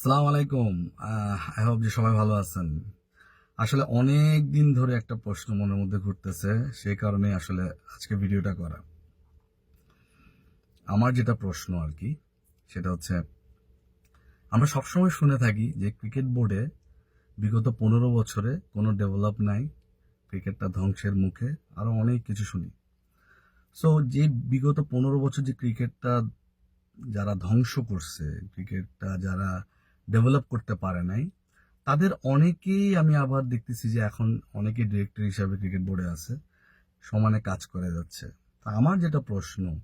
সালাম আলাইকুম I hope যে সবাই ভালো আছেন। আসলে অনেক দিন ধরে একটা প্রশ্ন মনের মধ্যে ঘুরতেছে, সেই কারণে আসলে আজকে ভিডিওটা করা। আমার যেটা প্রশ্ন আর কি, সেটা হচ্ছে, আমরা সবসময় শুনে থাকি যে ক্রিকেট বোর্ডে বিগত পনেরো বছরে কোনো ডেভেলপ নাই, ক্রিকেটটা ধ্বংসের মুখে, আরও অনেক কিছু শুনি। সো যে বিগত পনেরো বছর যে ক্রিকেটটা যারা ধ্বংস করছে, ক্রিকেটটা যারা ডেভেলপ করতে পারে নাই। তাদের অনেকেই আমি আবার দেখতেছি যে এখন অনেকেই ডিরেক্টর হিসাবে ক্রিকেট বোর্ডে আছে, সমানে কাজ করে যাচ্ছে। তা আমার যেটা প্রশ্ন,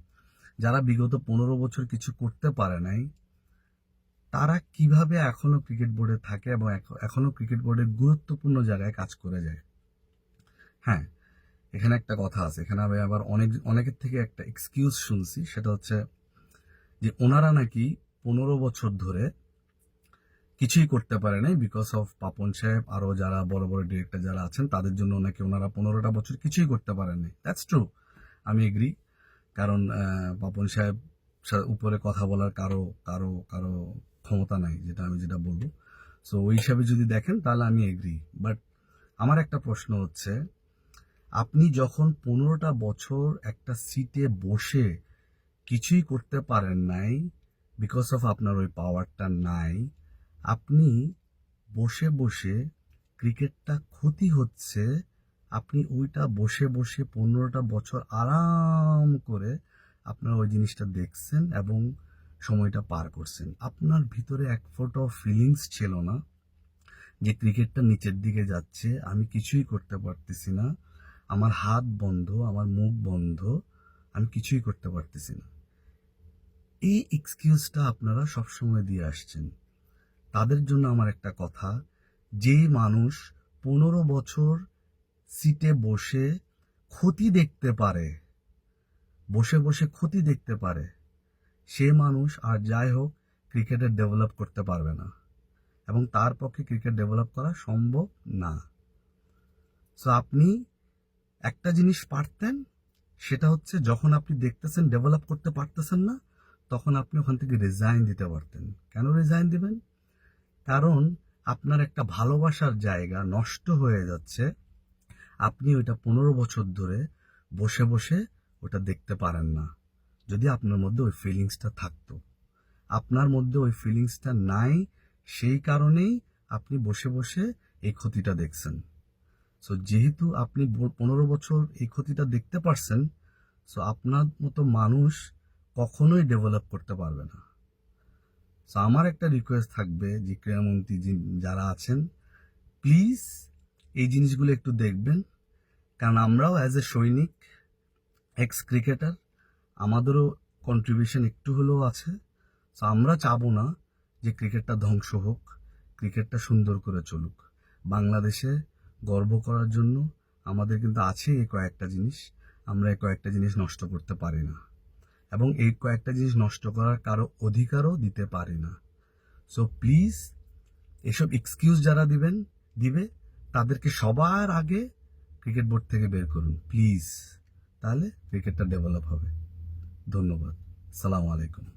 যারা বিগত পনেরো বছর কিছু করতে পারে নাই, তারা কীভাবে এখনও ক্রিকেট বোর্ডে থাকে এবং এখ- এখনও ক্রিকেট বোর্ডের গুরুত্বপূর্ণ জায়গায় কাজ করে যায়? হ্যাঁ এখানে একটা কথা আছে। এখানে আমি আবার অনেক, অনেকের থেকে একটা এক্সকিউজ শুনছি, সেটা হচ্ছে যে ওনারা নাকি পনেরো বছর ধরে কিছুই করতে পারে নাই বিকজ অফ পাপন সাহেব আরও যারা বড় বড় ডিরেক্টর যারা আছেন, তাদের জন্য নাকি ওনারা পনেরোটা বছর কিছুই করতে পারেননি দ্যাটস ট্রু আমি এগ্রি কারণ পাপন সাহেব উপরে কথা বলার কারও কারও কারও ক্ষমতা নাই, যেটা আমি যেটা বলব। সো ওই হিসাবে যদি দেখেন, তাহলে আমি এগ্রি বাট আমার একটা প্রশ্ন হচ্ছে, আপনি যখন পনেরোটা বছর একটা সিটে বসে কিছুই করতে পারেন নাই বিকজ অফ আপনার ওই পাওয়ারটা নাই আপনি বসে বসে ক্রিকেটটা ক্ষতি হচ্ছে, আপনি ওইটা বসে বসে পনেরোটা বছর আরাম করে আপনার ওই জিনিসটা দেখছেন এবং সময়টা পার করছেন। আপনার ভিতরে এক ফোটো ফিলিংস ছিল না যে ক্রিকেটটা নিচের দিকে যাচ্ছে, আমি কিছুই করতে পারতেছি না, আমার হাত বন্ধ, আমার মুখ বন্ধ, আমি কিছুই করতে পারতেছি না। এই এক্সকিউজটা আপনারা সবসময় দিয়ে আসছেন। তাদের জন্য আমার একটা কথা। যে মানুষ পনেরো বছর সিটে বসে ক্ষতি দেখতে পারে, বসে বসে ক্ষতি দেখতে পারে, সে মানুষ আর যাই হোক ক্রিকেটের ডেভেলপ করতে পারবে না এবং তার পক্ষে ক্রিকেট ডেভেলপ করা সম্ভব না। সো আপনি একটা জিনিস পারতেন, সেটা হচ্ছে যখন আপনি দেখতেছেন ডেভেলপ করতে পারতেছেন না, তখন আপনি ওখান থেকে রিজাইন দিতে পারতেন। কেন রিজাইন দিবেন? কারণ আপনার একটা ভালোবাসার জায়গা নষ্ট হয়ে যাচ্ছে। আপনি ওইটা পনেরো বছর ধরে বসে বসে ওটা দেখতে পারেন না। যদি আপনার মধ্যে ওই ফিলিংসটা থাকতো। আপনার মধ্যে ওই ফিলিংসটা নাই, সেই কারণেই আপনি বসে বসে এই ক্ষতিটা দেখছেন। সো যেহেতু আপনি পনেরো বছর এই ক্ষতিটা দেখতে পারছেন সো আপনার মতো মানুষ কখনোই ডেভেলপ করতে পারবে না। সো আমার একটা রিকোয়েস্ট থাকবে যে ক্রীড়ামন্ত্রী যারা আছেন প্লিজ এই জিনিসগুলো একটু দেখবেন। কারণ আমরাও অ্যাজ এ সৈনিক এক্স ক্রিকেটার আমাদেরও কন্ট্রিবিউশন একটু হলেও আছে। সো আমরা চাবো না যে ক্রিকেটটা ধ্বংস হোক ক্রিকেটটা সুন্দর করে চলুক। বাংলাদেশে গর্ব করার জন্য আমাদের কিন্তু আছে এই কয়েকটা জিনিস, আমরা এই কয়েকটা জিনিস নষ্ট করতে পারি না। এবং এই কয়েকটা জিনিস নষ্ট করার কারও অধিকারও দিতে পারি না। সো প্লিজ এসব এক্সকিউজ যারা দিবেন, দিবে, তাদেরকে সবার আগে ক্রিকেট বোর্ড থেকে বের করুন। প্লিজ তাহলে ক্রিকেটটা ডেভেলপ হবে। ধন্যবাদ। সালাম আলাইকুম।